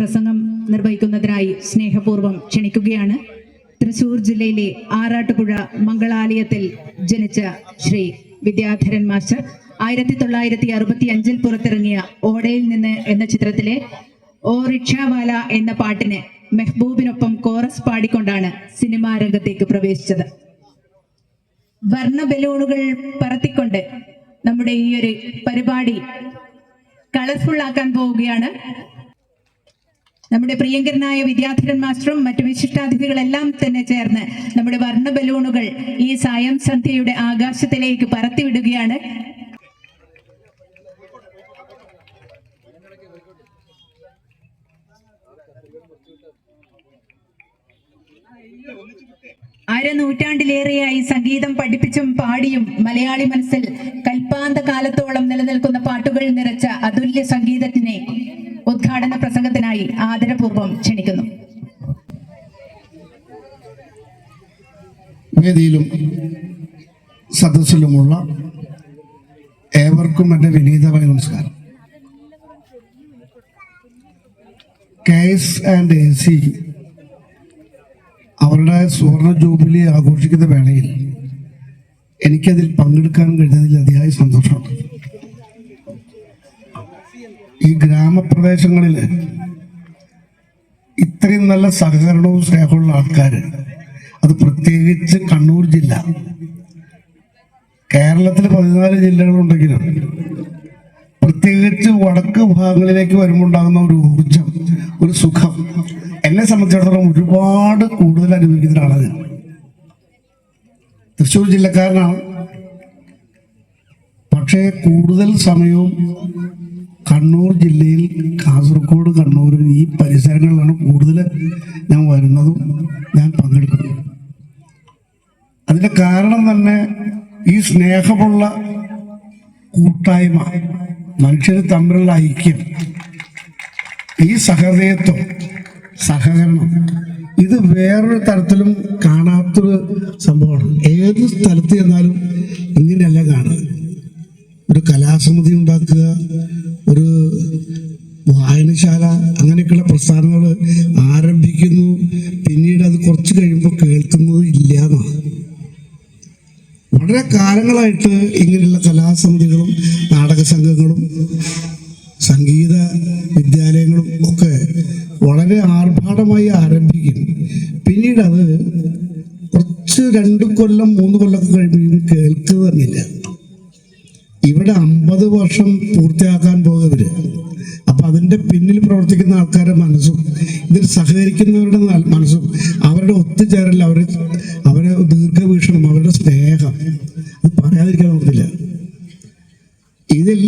പ്രസംഗം നിർവഹിക്കുന്നതിനായി സ്നേഹപൂർവം ക്ഷണിക്കുകയാണ്. തൃശൂർ ജില്ലയിലെ ആറാട്ടുപുഴ മംഗളാലയത്തിൽ ജനിച്ച ശ്രീ വിദ്യാധരൻ മാസ്റ്റർ. ആയിരത്തി തൊള്ളായിരത്തി അറുപത്തി അഞ്ചിൽ പുറത്തിറങ്ങിയ ഓടയിൽ നിന്ന് എന്ന ചിത്രത്തിലെ ഓ റിക്ഷാവാല എന്ന പാട്ടിന് മെഹ്ബൂബിനൊപ്പം കോറസ് പാടിക്കൊണ്ടാണ് സിനിമാ രംഗത്തേക്ക് പ്രവേശിച്ചത്. വർണ ബലൂണുകൾ പറത്തിക്കൊണ്ട് നമ്മുടെ ഈ ഒരു പരിപാടി കളർഫുൾ ആക്കാൻ പോവുകയാണ്. നമ്മുടെ പ്രിയങ്കരനായ വിദ്യാധരൻ മാസ്റ്ററും മറ്റു വിശിഷ്ടാതിഥികളെല്ലാം തന്നെ ചേർന്ന് നമ്മുടെ വർണ ബലൂണുകൾ ഈ സായം സന്ധ്യയുടെ ആകാശത്തിലേക്ക് പറത്തിവിടുകയാണ്. അരനൂറ്റാണ്ടിലേറെയായി സംഗീതം പഠിപ്പിച്ചും പാടിയും മലയാളി മനസ്സിൽ കൽപ്പാന്ത കാലത്തോളം നിലനിൽക്കുന്ന പാട്ടുകൾ നിറച്ച അതുല്യ സംഗീതത്തിനെ ഉദ്ഘാടന പ്രസംഗത്തിനായി ആദരപൂർവം ക്ഷണിക്കുന്നു. വേദിയിലും സദസ്സിലുമുള്ള ഏവർക്കും എന്റെ വിനീതമായ നമസ്കാരം. K S and A C അവരുടെ സുവർണ ജൂബിലി ആഘോഷിക്കുന്ന വേളയിൽ എനിക്കതിൽ പങ്കെടുക്കാൻ കഴിഞ്ഞതിൽ അതിയായ സന്തോഷമുണ്ട്. ഗ്രാമപ്രദേശങ്ങളിൽ ഇത്രയും നല്ല സഹകരണവും സ്നേഹമുള്ള ആൾക്കാർ അത് പ്രത്യേകിച്ച് കണ്ണൂർ ജില്ല. കേരളത്തിൽ പതിനാല് ജില്ലകളുണ്ടെങ്കിലും പ്രത്യേകിച്ച് വടക്ക് ഭാഗങ്ങളിലേക്ക് വരുമ്പോൾ ഉണ്ടാകുന്ന ഒരു ഊർജം ഒരു സുഖം എന്നെ സംബന്ധിച്ചിടത്തോളം ഒരുപാട് കൂടുതൽ അനുഭവിക്കുന്ന അത് തൃശ്ശൂർ ജില്ലക്കാരനാണ്. പക്ഷേ കൂടുതൽ സമയവും കണ്ണൂർ ജില്ലയിൽ കാസർഗോഡ് കണ്ണൂർ ഈ പരിസരങ്ങളിലാണ് കൂടുതൽ ഞാൻ വരുന്നതും ഞാൻ പങ്കെടുക്കുന്നതും. അതിന്റെ കാരണം തന്നെ ഈ സ്നേഹമുള്ള കൂട്ടായ്മ മനുഷ്യർ തമ്മിലുള്ള ഐക്യം ഈ സഹൃദയത്വം സഹകരണം ഇത് വേറൊരു തരത്തിലും കാണാത്തൊരു സംഭവമാണ്. ഏത് സ്ഥലത്ത് ചെന്നാലും ഇങ്ങനെയല്ല കാണുക. ഒരു കലാസമിതി ഉണ്ടാക്കുക ഒരു വായനശാല അങ്ങനെയൊക്കെയുള്ള പ്രസ്ഥാനങ്ങൾ ആരംഭിക്കുന്നു. പിന്നീട് അത് കുറച്ച് കഴിയുമ്പോൾ കേൾക്കുന്നത് ഇല്ല വളരെ കാലങ്ങളായിട്ട് ഇങ്ങനെയുള്ള കലാസമിതികളും നാടക സംഘങ്ങളും സംഗീത വിദ്യാലയങ്ങളും ഒക്കെ വളരെ ആർഭാടമായി ആരംഭിക്കും പിന്നീട് അത് കുറച്ച് രണ്ട് കൊല്ലം മൂന്ന് കൊല്ലമൊക്കെ കഴിയുമ്പോൾ കേൾക്കുക തന്നെയില്ല ഇവിടെ അമ്പത് വർഷം പൂർത്തിയാക്കാൻ പോകുന്നവര് അപ്പൊ അതിന്റെ പിന്നിൽ പ്രവർത്തിക്കുന്ന ആൾക്കാരുടെ മനസ്സും ഇതിൽ സഹകരിക്കുന്നവരുടെ മനസ്സും അവരുടെ ഒത്തുചേരൽ അവരെ അവരെ ദീർഘവീക്ഷണം അവരുടെ സ്നേഹം അത് പറയാതിരിക്കാൻ നോക്കില്ല ഇതിൽ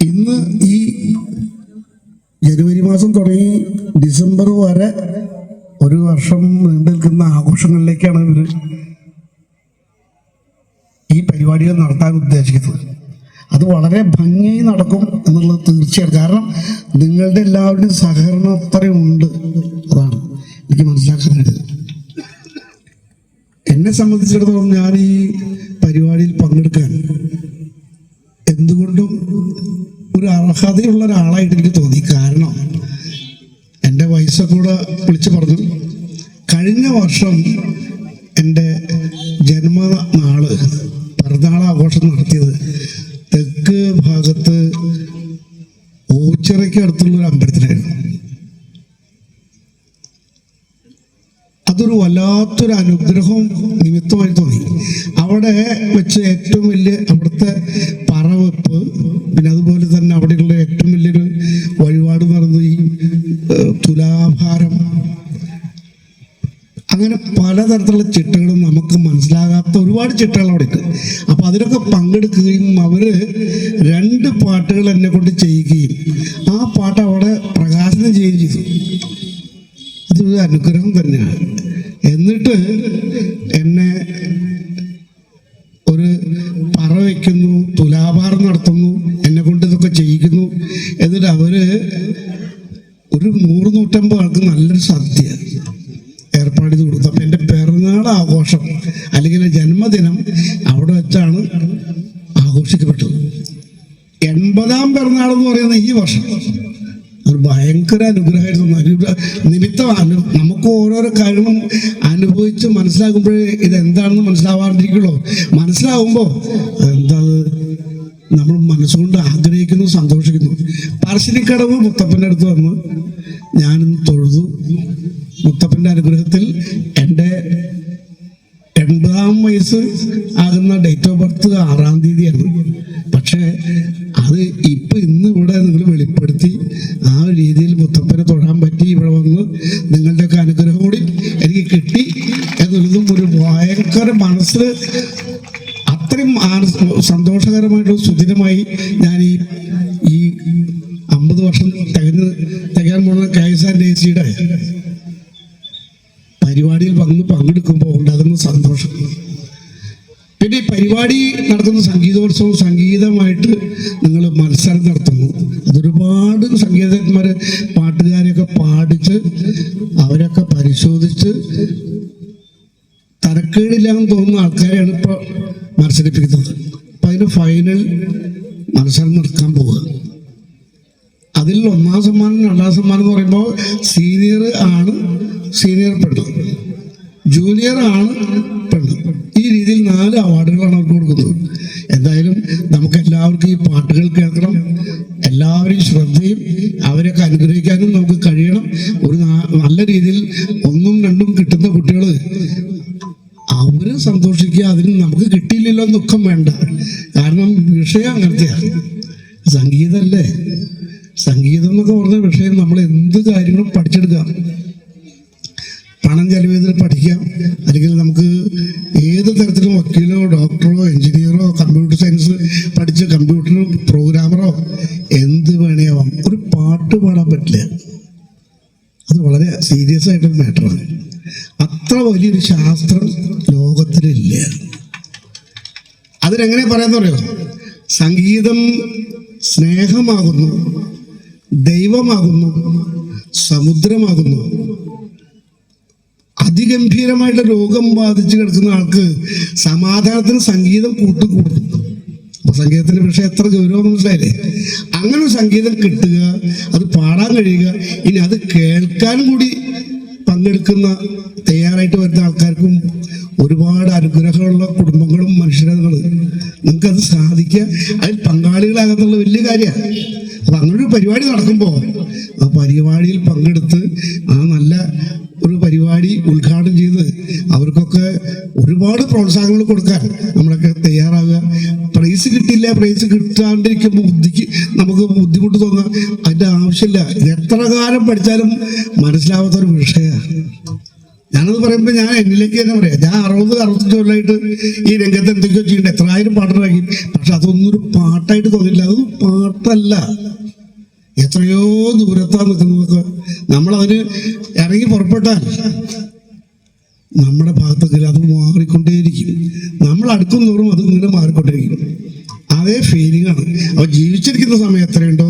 ഇന്ന് ഈ ജനുവരി മാസം തുടങ്ങി ഡിസംബർ വരെ ഒരു വർഷം നീണ്ടു നിൽക്കുന്ന ആഘോഷങ്ങളിലേക്കാണ് ഇവർ ഈ പരിപാടികൾ നടത്താൻ ഉദ്ദേശിക്കുന്നത്. അത് വളരെ ഭംഗിയായി നടക്കും എന്നുള്ളത് തീർച്ചയാണ് കാരണം നിങ്ങളുടെ എല്ലാവരുടെയും സഹകരണം അത്രയും ഉണ്ട്. അതാണ് എനിക്ക് മനസ്സിലാക്കാൻ കഴിയുന്നത് എന്നെ സംബന്ധിച്ചിടത്തോളം ഞാൻ ഈ പരിപാടിയിൽ പങ്കെടുക്കാൻ എന്തുകൊണ്ടും ഒരു അർഹതയുള്ള ഒരാളായിട്ട് എനിക്ക് തോന്നി. കാരണം എന്റെ വയസ്സൊക്കെ വിളിച്ചു പറഞ്ഞു. കഴിഞ്ഞ വർഷം എന്റെ ജന്മനാൾ പിറന്നാൾ ആഘോഷം നടത്തിയത് ഓച്ചിറയ്ക്ക് അടുത്തുള്ള ഒരു അമ്പലത്തിലായിരുന്നു. അതൊരു വല്ലാത്തൊരു അനുഗ്രഹം നിമിത്തമായി തോന്നി. അവിടെ വെച്ച് ഏറ്റവും വലിയ അവിടുത്തെ പറവെപ്പ് പിന്നെ അതുപോലെ തന്നെ അവിടെയുള്ള ഏറ്റവും വലിയൊരു വഴിപാട് പറയുന്നത് ഈ തുലാഭാരം. അങ്ങനെ പലതരത്തിലുള്ള ചിട്ടകളും നമുക്ക് മനസ്സിലാകാത്ത ഒരുപാട് ചിട്ടകൾ അവിടെ ഉണ്ട് അപ്പൊ അതിലൊക്കെ പങ്കെടുക്കുകയും അവർ രണ്ട് പാട്ടുകൾ എന്നെ കൊണ്ട് ചെയ്യുകയും അതൊരു അനുഗ്രഹം തന്നെയാണ്. എന്നിട്ട് എന്നെ ഒരു പറ വയ്ക്കുന്നു തുലാഭാരം നടത്തുന്നു എന്നെ കൊണ്ട് ഇതൊക്കെ ചെയ്യിക്കുന്നു. എന്നിട്ട് അവർ ഒരു നൂറ് നൂറ്റമ്പത് ആൾക്ക് നല്ലൊരു സദ്യ ഏർപ്പാട് ചെയ്ത് കൊടുത്തു. അപ്പം എന്റെ പിറന്നാൾ ആഘോഷം അല്ലെങ്കിൽ ജന്മദിനം അവിടെ വെച്ചാണ് ആഘോഷിക്കപ്പെട്ടത്. എൺപതാം പിറന്നാൾ എന്ന് പറയുന്നത് ഈ വർഷം ഒരു ഭയങ്കര അനുഗ്രഹമായിരുന്നു. അനുഗ്രഹ നിമിത്തമാണ്. നമുക്ക് ഓരോരോ കാര്യങ്ങളും അനുഭവിച്ച് മനസ്സിലാക്കുമ്പോഴേ ഇത് എന്താണെന്ന് മനസ്സിലാവാണ്ടിരിക്കുള്ളൂ മനസ്സിലാവുമ്പോൾ എന്താ നമ്മൾ മനസ്സുകൊണ്ട് ആഗ്രഹിക്കുന്നു സന്തോഷിക്കുന്നു. പറശ്ശിനിക്കടവ് മുത്തപ്പന്റെ അടുത്ത് വന്ന് ഞാനിന്ന് തൊഴുതു. മുത്തപ്പന്റെ അനുഗ്രഹത്തിൽ എന്റെ എൺപതാം വയസ്സ് ആകുന്ന ഡേറ്റ് ഓഫ് ബർത്ത് ആറാം തീയതിയാണ്. പക്ഷേ ആന- സന്തോഷകരമായിട്ട് സുദിനമായി ഞാൻ ഈ ഈ അമ്പത് വർഷം തികഞ്ഞ് തികയാൻ പോകുന്ന കെ എസ് ആൻഡ് എ സിയുടെ പരിപാടിയിൽ വന്ന് പങ്കെടുക്കുമ്പോൾ ഉണ്ടാകുന്ന സന്തോഷം. പിന്നെ ഈ പരിപാടി നടത്തുന്ന സംഗീതോത്സവം സംഗീതമായിട്ട് നിങ്ങൾ മത്സരം നടത്തുന്നു. അതൊരുപാട് സംഗീതജ്ഞന്മാർ പാട്ടുകാരെയൊക്കെ പാടിച്ച് അവരൊക്കെ പരിശോധിച്ച് തരക്കേടില്ലാന്ന് തോന്നുന്ന ആൾക്കാരെയാണ് ഇപ്പോൾ മത്സരിപ്പിക്കുന്നത്. അപ്പം ഫൈനൽ മത്സരം നടക്കാൻ പോവുക. അതിൽ ഒന്നാം സമ്മാനം രണ്ടാം സമ്മാനം എന്ന് പറയുമ്പോൾ സീനിയർ ആണ് സീനിയർ പെണ്ണ്. ജൂനിയർ ആണ് പെണ്ണ്. ഈ രീതിയിൽ നാല് അവാർഡുകളാണ് അവർക്ക് കൊടുക്കുന്നത്. എന്തായാലും നമുക്ക് എല്ലാവർക്കും ഈ പാട്ടുകൾ കേൾക്കണം. എല്ലാവരെയും ശ്രദ്ധയും അവരൊക്കെ അനുഗ്രഹിക്കാനും നമുക്ക് കഴിയണം. ഒരു നല്ല രീതിയിൽ ഒന്നും രണ്ടും കിട്ടുന്ന കുട്ടികൾ അവരെ സന്തോഷിക്കുക അതിന് കിട്ടിയില്ലല്ലോ ദുഃഖം വേണ്ട. കാരണം വിഷയം അങ്ങനത്തെയാണ്. സംഗീതമല്ലേ സംഗീതം എന്നൊക്കെ പറഞ്ഞ വിഷയം നമ്മൾ എന്ത് കാര്യങ്ങളും പഠിച്ചെടുക്കാം. പണം ചെലവ് ചെയ്തിട്ട് പഠിക്കാം. അല്ലെങ്കിൽ നമുക്ക് ഏത് തരത്തിലും വക്കീലോ ഡോക്ടറോ എഞ്ചിനീയറോ കമ്പ്യൂട്ടർ സയൻസ് പഠിച്ച് കമ്പ്യൂട്ടർ പ്രോഗ്രാമറോ എന്ത് വേണേയാവാം ഒരു പാട്ട് പാടാൻ പറ്റില്ല. അത് വളരെ സീരിയസ് ആയിട്ടൊരു മാറ്ററാണ്. അത്ര വലിയൊരു ശാസ്ത്രം ലോകത്തിലില്ല. അതിനെങ്ങനെ പറയാന്ന് പറയോ സംഗീതം സ്നേഹമാകുന്നു ദൈവമാകുന്നു സമുദ്രമാകുന്നു. അതിഗംഭീരമായിട്ട് രോഗം ബാധിച്ച് കിടക്കുന്ന ആൾക്ക് സമാധാനത്തിന് സംഗീതം കൂട്ടുകൂടുന്നു. അപ്പൊ സംഗീതത്തിന്റെ പക്ഷെ എത്ര ഗൗരവം മനസ്സിലായില്ലേ? അങ്ങനെ സംഗീതം കിട്ടുക അത് പാടാൻ കഴിയുക ഇനി അത് കേൾക്കാനും കൂടി പങ്കെടുക്കുന്ന തയ്യാറായിട്ട് വരുന്ന ആൾക്കാർക്കും ഒരുപാട് അനുഗ്രഹമുള്ള കുടുംബങ്ങളും മനുഷ്യരകൾ നിങ്ങൾക്കത് സാധിക്കുക. അതിൽ പങ്കാളികളാകാന്നുള്ള വലിയ കാര്യമാണ്. അപ്പം അങ്ങനൊരു പരിപാടി നടക്കുമ്പോൾ ആ പരിപാടിയിൽ പങ്കെടുത്ത് ആ നല്ല ഒരു പരിപാടി ഉദ്ഘാടനം ചെയ്ത് അവർക്കൊക്കെ ഒരുപാട് പ്രോത്സാഹനങ്ങൾ കൊടുക്കാൻ നമ്മളൊക്കെ തയ്യാറാകുക പ്രൈസ് കിട്ടില്ല പ്രൈസ് കിട്ടാണ്ടിരിക്കുമ്പോൾ ബുദ്ധിക്ക് നമുക്ക് ബുദ്ധിമുട്ട് തോന്നുക അതിന്റെ ആവശ്യമില്ല. എത്ര കാലം പഠിച്ചാലും മനസ്സിലാവാത്ത ഒരു വിഷയമാണ്. ഞാനത് പറയുമ്പോൾ ഞാൻ എന്നിലേക്ക് തന്നെ പറയാം. ഞാൻ അറുപത് അറുപത്തഞ്ച് കൊല്ലമായിട്ട് ഈ രംഗത്ത് എന്തൊക്കെയോ ചെയ്യണ്ട. എത്ര ആയിരം പാട്ടുണ്ടാക്കി പക്ഷെ അതൊന്നും ഒരു പാട്ടായിട്ട് തോന്നില്ല അതൊന്നും പാട്ടല്ല. എത്രയോ ദൂരത്താണ് നിൽക്കുന്നതൊക്കെ. നമ്മളതിന് ഇറങ്ങി പുറപ്പെട്ടാൽ നമ്മുടെ ഭാഗത്തൊക്കെ അത് മാറിക്കൊണ്ടേയിരിക്കും. നമ്മൾ അടുക്കും തോറും അത് ഇങ്ങനെ മാറിക്കൊണ്ടേയിരിക്കും. അതേ ഫീലിംഗ് ആണ്. അപ്പൊ ജീവിച്ചിരിക്കുന്ന സമയം എത്രയുണ്ടോ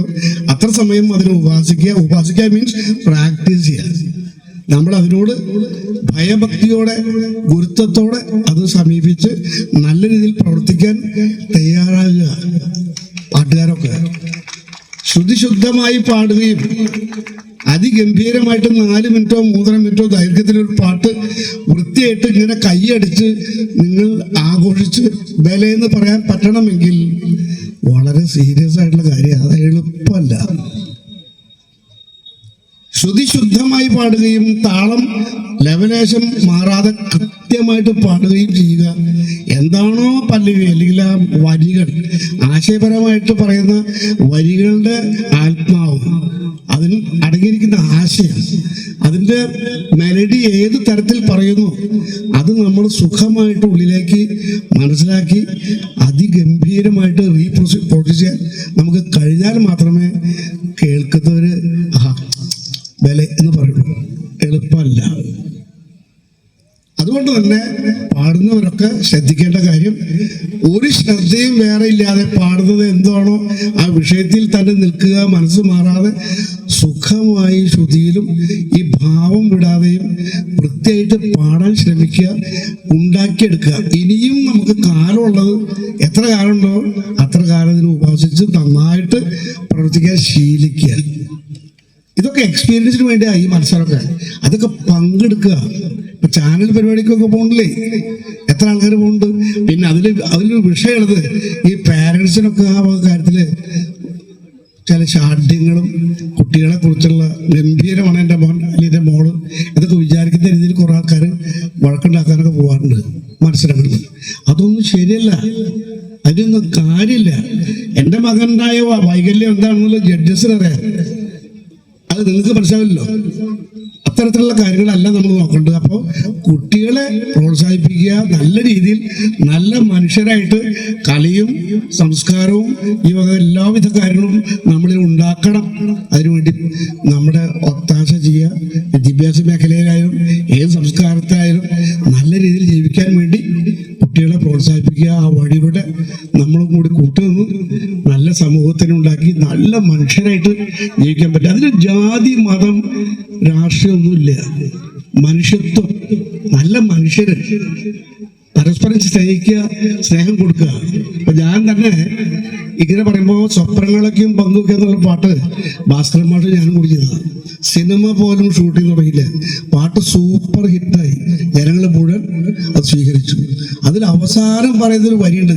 അത്ര സമയം അതിനെ ഉപാസിക്കുക. ഉപാസിക്കുക മീൻസ് പ്രാക്ടീസ് ചെയ്യുക. നമ്മൾ അതിനോട് ഭയഭക്തിയോടെ ഗുരുത്വത്തോടെ അത് സമീപിച്ച് നല്ല രീതിയിൽ പ്രവർത്തിക്കാൻ തയ്യാറാകുക പാട്ടുകാരൊക്കെ ശ്രുതിശുദ്ധമായി പാടുകയും അതിഗംഭീരമായിട്ട് നാല് മിനിറ്റോ മൂന്നര മിനിറ്റോ ദൈർഘ്യത്തിലൊരു പാട്ട് വൃത്തിയായിട്ട് ഇങ്ങനെ കൈയടിച്ച് നിങ്ങൾ ആഘോഷിച്ച് വിലയെന്ന് പറയാൻ പറ്റണമെങ്കിൽ വളരെ സീരിയസ് ആയിട്ടുള്ള കാര്യം. അത് എളുപ്പമല്ല. ശ്രുതി ശുദ്ധമായി പാടുകയും താളം ലവലേശം മാറാതെ കൃത്യമായിട്ട് പാടുകയും ചെയ്യുക. എന്താണോ പല്ലുകൾ അല്ലെങ്കിൽ ആ വരികൾ ആശയപരമായിട്ട് പറയുന്ന വരികളുടെ ആത്മാവ്. അതിന് അടങ്ങിയിരിക്കുന്ന ആശയം. അതിന്റെ മെലഡി ഏത് തരത്തിൽ പറയുന്നു അത് നമ്മൾ സുഖമായിട്ട് ഉള്ളിലേക്ക് മനസ്സിലാക്കി അതിഗംഭീരമായിട്ട് റീപ്രോസി പ്രൊഡ്യൂസ് ചെയ്യാൻ നമുക്ക് കഴിഞ്ഞാൽ മാത്രമേ കേൾക്കുന്നവർ ആ വില എന്ന് പറയുള്ളൂ എളുപ്പമല്ല അതുകൊണ്ട് തന്നെ പാടുന്നവരൊക്കെ ശ്രദ്ധിക്കേണ്ട കാര്യം ഒരു ശ്രദ്ധയും വേറെ ഇല്ലാതെ പാടുന്നത് എന്താണോ ആ വിഷയത്തിൽ തന്നെ നിൽക്കുക മനസ്സ് മാറാതെ സുഖമായി ശ്രുതിയിലും ഈ ഭാവം വിടാതെയും വൃത്തിയായിട്ട് പാടാൻ ശ്രമിക്കുക ഉണ്ടാക്കിയെടുക്കുക. ഇനിയും നമുക്ക് കാലമുള്ളത് എത്ര കാലമുണ്ടോ അത്ര കാലം ഇതിനെ ഉപാസിച്ച് നന്നായിട്ട് പ്രവർത്തിക്കാൻ ശീലിക്കുക. ഇതൊക്കെ എക്സ്പീരിയൻസിന് വേണ്ടിയാണ് ഈ മത്സരമൊക്കെ. അതൊക്കെ പങ്കെടുക്കുക. ഇപ്പൊ ചാനൽ പരിപാടിക്കൊക്കെ പോകണ്ടല്ലേ? എത്ര ആൾക്കാർ പോകുന്നുണ്ട്? പിന്നെ അതിൽ അതിലൊരു വിഷയമുള്ളത് ഈ പാരൻസിനൊക്കെ ആ കാര്യത്തിൽ ചില ശാഠ്യങ്ങളും കുട്ടികളെ കുറിച്ചുള്ള ഗംഭീരമാണ് എന്റെ മോൻ അല്ലെങ്കിൽ എന്റെ മോൾ. ഇതൊക്കെ വിചാരിക്കുന്ന രീതിയിൽ കുറേ ആൾക്കാർ വഴക്കുണ്ടാക്കാനൊക്കെ പോകാറുണ്ട് മത്സരങ്ങളിൽ അതൊന്നും ശരിയല്ല. അതിനൊന്നും കാര്യമില്ല. എന്റെ മകനുണ്ടായ വൈകല്യം എന്താണെന്നുള്ള ജഡ്ജസിനറിയാം അത് നിങ്ങൾക്ക് മനസ്സിലാവില്ലല്ലോ. അത്തരത്തിലുള്ള കാര്യങ്ങളല്ല നമ്മൾ നോക്കേണ്ടത്. അപ്പോൾ കുട്ടികളെ പ്രോത്സാഹിപ്പിക്കുക നല്ല രീതിയിൽ നല്ല മനുഷ്യരായിട്ട് കളിയും സംസ്കാരവും ഈ വക എല്ലാവിധ കാര്യങ്ങളും നമ്മളിൽ ഉണ്ടാക്കണം. അതിനുവേണ്ടി നമ്മുടെ ഒത്താശ ചെയ്യുക. വിദ്യാഭ്യാസ മേഖലയിലായാലും ഏത് സംസ്കാരത്തിലായാലും നല്ല രീതിയിൽ ജീവിക്കാൻ വേണ്ടി കുട്ടികളെ പ്രോത്സാഹിപ്പിക്കുക. ആ വഴിയുടെ നമ്മളും കൂടി കൂട്ടുനിന്ന് നല്ല സമൂഹത്തിനെ നല്ല മനുഷ്യരായിട്ട് ജീവിക്കാൻ പറ്റും അതിന് ജാതി മതം രാഷ്ട്രീയമൊന്നുമില്ല. മനുഷ്യത്വം. നല്ല മനുഷ്യര്. പരസ്പരം സ്നേഹിക്കുക സ്നേഹം കൊടുക്കുക. അപ്പൊ ഞാൻ തന്നെ ഇങ്ങനെ പറയുമ്പോൾ സ്വപ്നങ്ങളൊക്കെയും പങ്കുവെക്കുക എന്നുള്ള പാട്ട് ഭാസ്കരൻ പാട്ട് ഞാനും കൂടി സിനിമ പോലും ഷൂട്ട് ചെയ്ത് തുടങ്ങിയില്ല പാട്ട് സൂപ്പർ ഹിറ്റായി. ജനങ്ങൾ മുഴുവൻ അത് സ്വീകരിച്ചു. അതിൽ അവസാനം പറയുന്നൊരു വരിയുണ്ട്.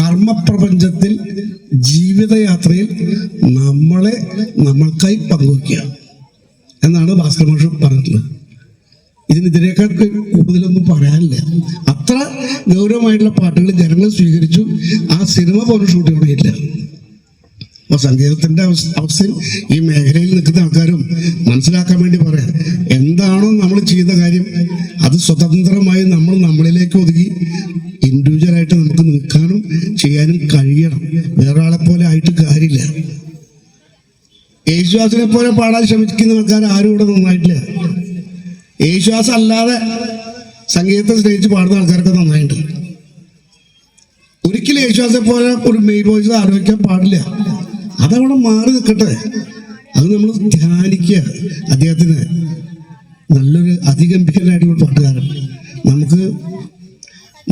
കർമ്മപ്രപഞ്ചത്തിൽ ജീവിതയാത്രയിൽ നമ്മളെ നമ്മൾക്കായി പങ്കുവയ്ക്കുക എന്നാണ് ഭാസ്കർ മാഷ് പറഞ്ഞിട്ടുള്ളത്. ഇതിനെതിരേക്കാൾ കൂടുതലൊന്നും പറയാനില്ല. അത്ര ഗൗരവമായിട്ടുള്ള പാട്ടുകൾ ജനങ്ങൾ സ്വീകരിച്ചു. ആ സിനിമ പോലും ഷൂട്ട് ചെയ്യണില്ല സംഗീതത്തിന്റെ അവസ്ഥ അവസ്ഥയിൽ ഈ മേഖലയിൽ നിൽക്കുന്ന ആൾക്കാരും മനസ്സിലാക്കാൻ വേണ്ടി പറയാം. എന്താണോ നമ്മൾ ചെയ്യുന്ന കാര്യം അത് സ്വതന്ത്രമായി നമ്മൾ യേശുദാസിനെ പോലെ പാടാൻ ശ്രമിക്കുന്ന ആൾക്കാർ ആരും ഇവിടെ നന്നായിട്ടില്ല. യേശുദാസ് അല്ലാതെ സംഗീതത്തെ സ്നേഹിച്ച് പാടുന്ന ആൾക്കാരൊക്കെ നന്നായിട്ടുണ്ട് ഒരിക്കലും യേശുദാസെ പോലെ ഒരു മെയ് വോയിസ് ആലോചിക്കാൻ പാടില്ല. അതവിടെ മാറി നിൽക്കട്ടെ. അത് നമ്മൾ ധ്യാനിക്കുക. അദ്ദേഹത്തിന് നല്ലൊരു അതിഗംഭീരനായിട്ടുള്ള പാട്ടുകാരൻ. നമുക്ക്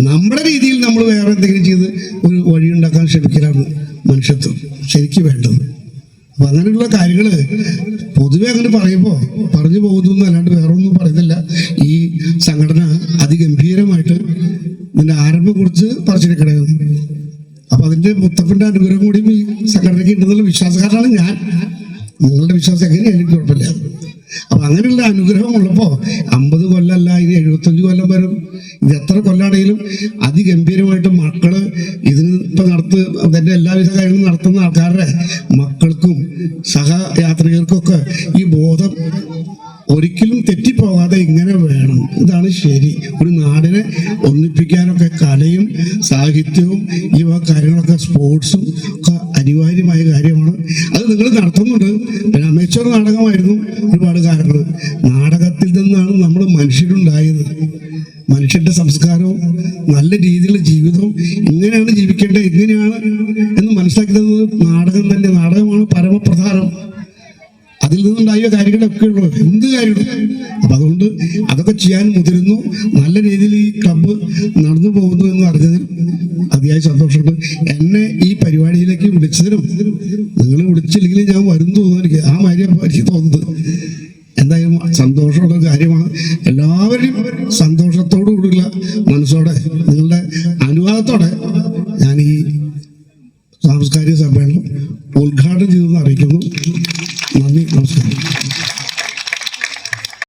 നമ്മുടെ രീതിയിൽ നമ്മൾ വേറെ എന്തെങ്കിലും ചെയ്ത് ഒരു വഴി ഉണ്ടാക്കാൻ ശ്രമിക്കലാണ് മനുഷ്യത്വം. ശരിക്കും വേണ്ടത് അപ്പൊ അങ്ങനെയുള്ള കാര്യങ്ങൾ പൊതുവെ അങ്ങനെ പറയുമ്പോൾ പറഞ്ഞു പോകുന്നു അല്ലാണ്ട് വേറെ ഒന്നും പറയുന്നില്ല. ഈ സംഘടന അതിഗംഭീരമായിട്ട് ഇതിന്റെ ആരംഭം കുറിച്ച് പറച്ചിരിക്കണത് അപ്പൊ അതിന്റെ മുത്തപ്പിന്റെ അനുഗ്രഹം കൂടിയും ഈ സംഘടനയ്ക്ക് ഉണ്ടെന്നുള്ള വിശ്വാസക്കാരനാണ് ഞാൻ. നിങ്ങളുടെ വിശ്വാസം എങ്ങനെയാണ് എനിക്ക് കുഴപ്പമില്ല. അപ്പൊ അങ്ങനെയുള്ള അനുഗ്രഹം ഉള്ളപ്പോ അമ്പത് കൊല്ലമല്ല ഇനി എഴുപത്തഞ്ച് കൊല്ലം വരും. ഇത് എത്ര കൊല്ലാണെങ്കിലും അതിഗംഭീരമായിട്ട് മക്കൾ ഇതിന് ഇപ്പൊ നടത്ത് അതിന്റെ എല്ലാവിധ കാര്യങ്ങളും നടത്തുന്ന ആൾക്കാരുടെ മക്കൾക്കും സഹയാത്രികർക്കൊക്കെ ഈ ബോധം ഒരിക്കലും തെറ്റിപ്പോകാതെ ഇങ്ങനെ വേണം. ഇതാണ് ശരി. ഒരു നാടിനെ ഒന്നിപ്പിക്കാനൊക്കെ കലയും സാഹിത്യവും ഈ കാര്യങ്ങളൊക്കെ സ്പോർട്സും ഒക്കെ അനിവാര്യമായ കാര്യമാണ്. അത് നിങ്ങൾ നടത്തുന്നുണ്ട്. പിന്നെ അമേച്ചർ നാടകമായിരുന്നു ഒരുപാട് കാര്യങ്ങൾ നാടകത്തിൽ നിന്നാണ് നമ്മൾ മനുഷ്യരുണ്ടായത്. മനുഷ്യന്റെ സംസ്കാരവും നല്ല രീതിയിലുള്ള ജീവിതവും ഇങ്ങനെയാണ് ജീവിക്കേണ്ടത് ഇങ്ങനെയാണ് എന്ന് മനസ്സിലാക്കി തന്നത് അതിൽ നിന്നുണ്ടായ കാര്യങ്ങളൊക്കെ ഉള്ളൂ. എന്ത് കാര്യങ്ങളും അപ്പൊ അതുകൊണ്ട് അതൊക്കെ ചെയ്യാൻ മുതിരുന്നു. നല്ല രീതിയിൽ ഈ ക്ലബ്ബ് നടന്നു പോകുന്നു എന്ന് അറിഞ്ഞതിൽ അതിയായ സന്തോഷമുണ്ട്. എന്നെ ഈ പരിപാടിയിലേക്ക് വിളിച്ചതിനും നിങ്ങൾ വിളിച്ചില്ലെങ്കിൽ ഞാൻ വരും തോന്നുന്നു എനിക്ക്. ആ മാര്യ എനിക്ക് തോന്നുന്നത്.